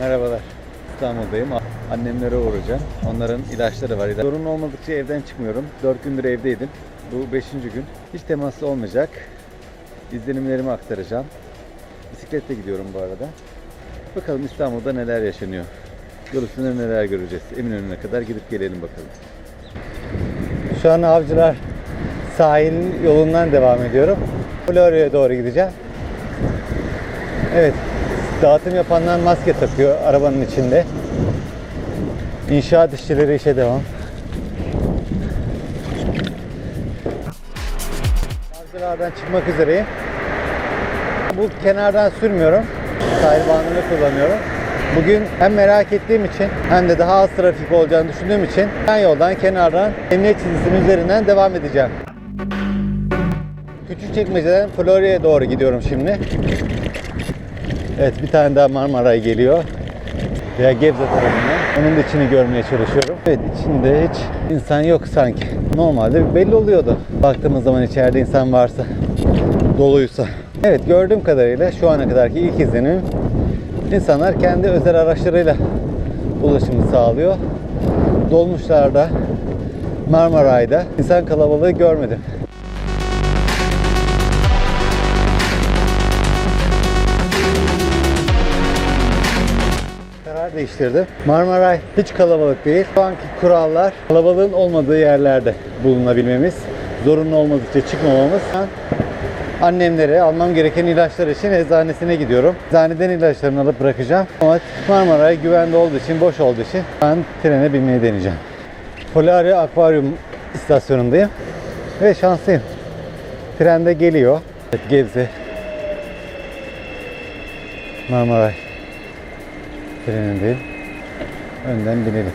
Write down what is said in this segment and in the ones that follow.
Merhabalar. İstanbul'dayım. Annemlere uğrayacağım. Onların ilaçları var. Sorun olmadıkça evden çıkmıyorum. 4 gündür evdeydim. Bu 5. gün. Hiç temaslı olmayacak. İzlenimlerimi aktaracağım. Bisikletle gidiyorum bu arada. Bakalım İstanbul'da neler yaşanıyor. Yol üstünde neler göreceğiz. Eminönü'ne kadar gidip gelelim bakalım. Şu an Avcılar sahil yolundan devam ediyorum. Florya'ya doğru gideceğim. Evet, dağıtım yapanlar maske takıyor arabanın içinde. İnşaat işçileri işe devam. Avcılardan çıkmak üzereyim. Bu kenardan sürmüyorum. Sahil bandını kullanıyorum. Bugün hem merak ettiğim için hem de daha az trafik olacağını düşündüğüm için ben yoldan kenardan emniyet çizgisinin üzerinden devam edeceğim. Küçükçekmece'den Florya'ya doğru gidiyorum şimdi. Evet bir tane daha Marmaray geliyor. Veya Gebze tarafından. Onun da içini görmeye çalışıyorum. Evet içinde hiç insan yok sanki. Normalde belli oluyordu. Baktığımız zaman içeride insan varsa, doluysa. Evet gördüğüm kadarıyla şu ana kadarki ilk izlenim insanlar kendi özel araçlarıyla ulaşımı sağlıyor. Dolmuşlarda, Marmaray'da insan kalabalığı görmedim. Karar değiştirdim. Marmaray hiç kalabalık değil. Şu anki kurallar kalabalığın olmadığı yerlerde bulunabilmemiz, zorunlu olmadıkça çıkmamamız. Ben annemlere almam gereken ilaçlar için eczanesine gidiyorum. Eczaneden ilaçlarını alıp bırakacağım. Ama Marmaray güvende olduğu için, boş olduğu için ben trene binmeyi deneyeceğim. Polari Akvaryum istasyonundayım ve şanslıyım. Tren de geliyor. Evet, Gebze. Marmaray trenindeyim. Önden binelim.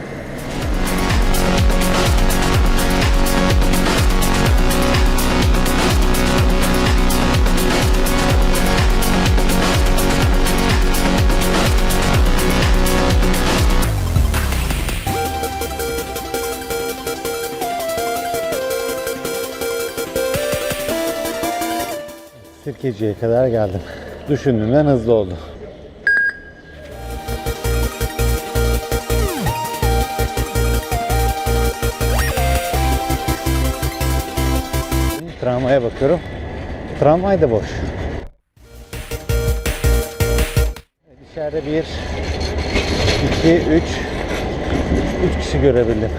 Sirkeci'ye kadar geldim. Düşündüğümden hızlı oldu. Tramvaya bakıyorum. Tramvay da boş. İçeride bir, iki, üç, üç kişi görebildim.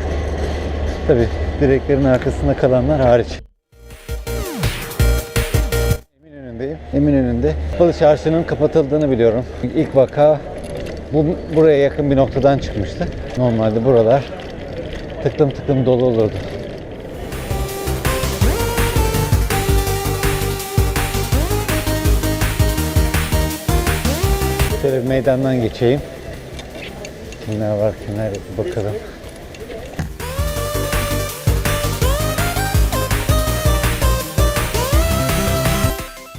Tabi direklerin arkasında kalanlar hariç. Eminönü'ndeyim. Eminönü'nde Kapalı Çarşı'nın kapatıldığını biliyorum. İlk vaka bu buraya yakın bir noktadan çıkmıştı. Normalde buralar tıklım tıklım dolu olurdu. Şöyle bir meydandan geçeyim. Kimler var kimler yok bakalım.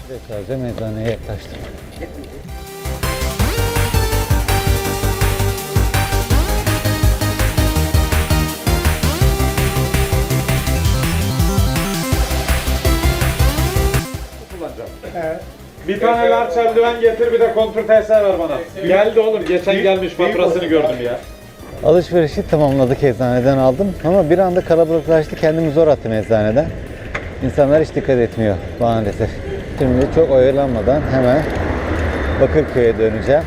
Dekarca meydaneye yaklaştım. Tane large eldiven getir bir de kontur TSR ver bana. Geldi oğlum geçen gelmiş faturasını gördüm ya. Alışverişi tamamladık eczaneden aldım ama bir anda kalabalıklaştı kendimi zor attım eczaneden. İnsanlar hiç dikkat etmiyor maalesef. Şimdi çok oyalanmadan hemen Bakırköy'e döneceğim.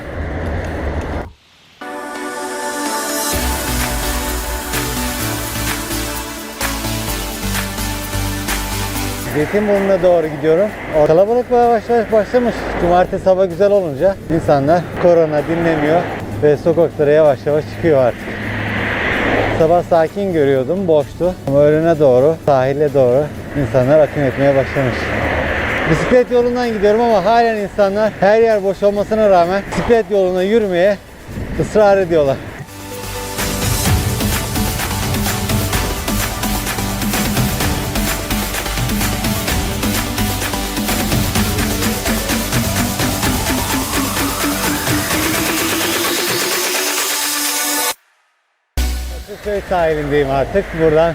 Zeytinburnu'na doğru gidiyorum. O Kalabalık yavaş yavaş başlamış. Cumartesi hava güzel olunca insanlar korona dinlemiyor ve sokaklara yavaş yavaş çıkıyor artık. Sabah sakin görüyordum, boştu. Ama öğlene doğru, sahile doğru insanlar akın etmeye başlamış. Bisiklet yolundan gidiyorum ama halen insanlar her yer boş olmasına rağmen bisiklet yoluna yürümeye ısrar ediyorlar. Bakırköy sahilindeyim artık. Buradan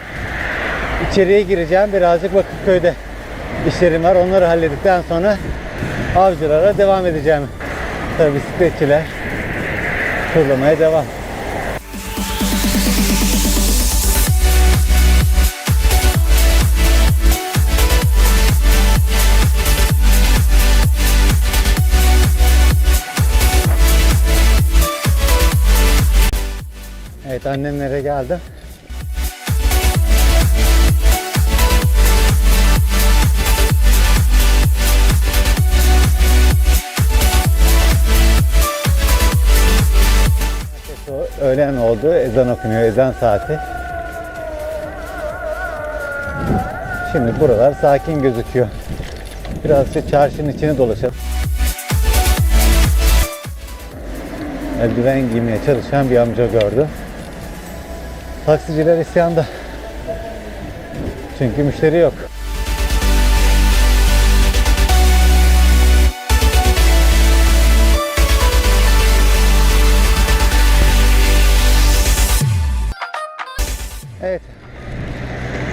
içeriye gireceğim. Birazcık Bakırköy'de işlerim var. Onları halledikten sonra avcılara devam edeceğim. Tabii bisikletçiler Turlamaya devam. Evet annemlere geldim. Öğlen oldu. Ezan okunuyor. Ezan saati. Şimdi buralar sakin gözüküyor. Birazcık çarşının içine dolaşalım. Eldiven giymeye çalışan bir amca gördüm. Taksiciler isyanda. Çünkü müşteri yok. Evet.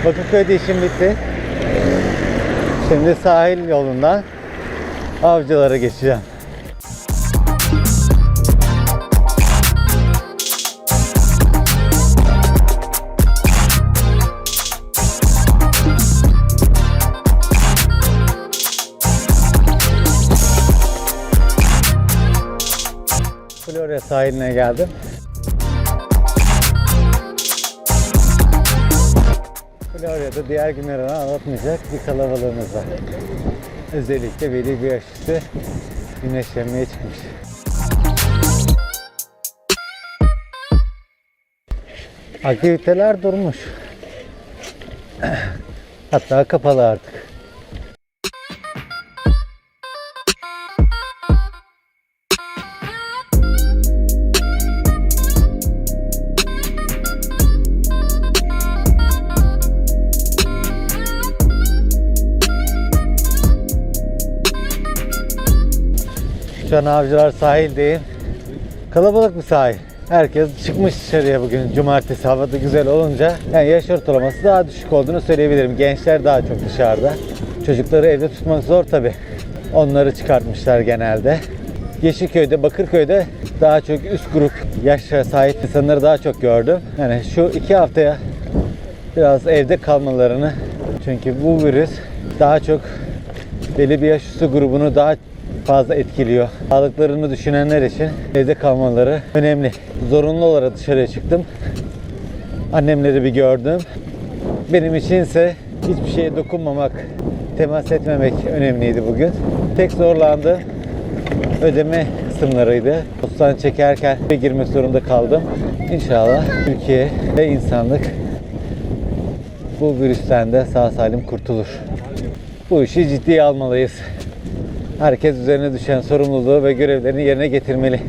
Bakırköy'de işim bitti. Şimdi sahil yolundan avcılara geçeceğim. Sahiline geldim. Florya'da diğer günlerden anlatmayacak bir kalabalığımız var. Özellikle veli bir yaş üstü güneşlenmeye çıkmış. Aktiviteler durmuş. Hatta kapalı artık. Şu an avcılar sahildeyim. Kalabalık bir sahil. Herkes çıkmış dışarıya bugün. Cumartesi havada güzel olunca yani yaş ortalaması daha düşük olduğunu söyleyebilirim. Gençler daha çok dışarıda. Çocukları evde tutmak zor tabi. Onları çıkartmışlar genelde. Yeşilköy'de, Bakırköy'de daha çok üst grup yaşa sahip insanları daha çok gördüm. Yani şu iki haftaya biraz evde kalmalarını çünkü bu virüs daha çok belli bir yaş üstü grubunu daha fazla etkiliyor. Sağlıklarını düşünenler için evde kalmaları önemli. Zorunlu olarak dışarıya çıktım. Annemleri bir gördüm. Benim içinse hiçbir şeye dokunmamak, temas etmemek önemliydi bugün. Tek zorlandığım ödeme kısımlarıydı. Postan çekerken bir girmek zorunda kaldım. İnşallah Türkiye ve insanlık bu virüsten de sağ salim kurtulur. Bu işi ciddiye almalıyız. Herkes üzerine düşen sorumluluğu ve görevlerini yerine getirmeli.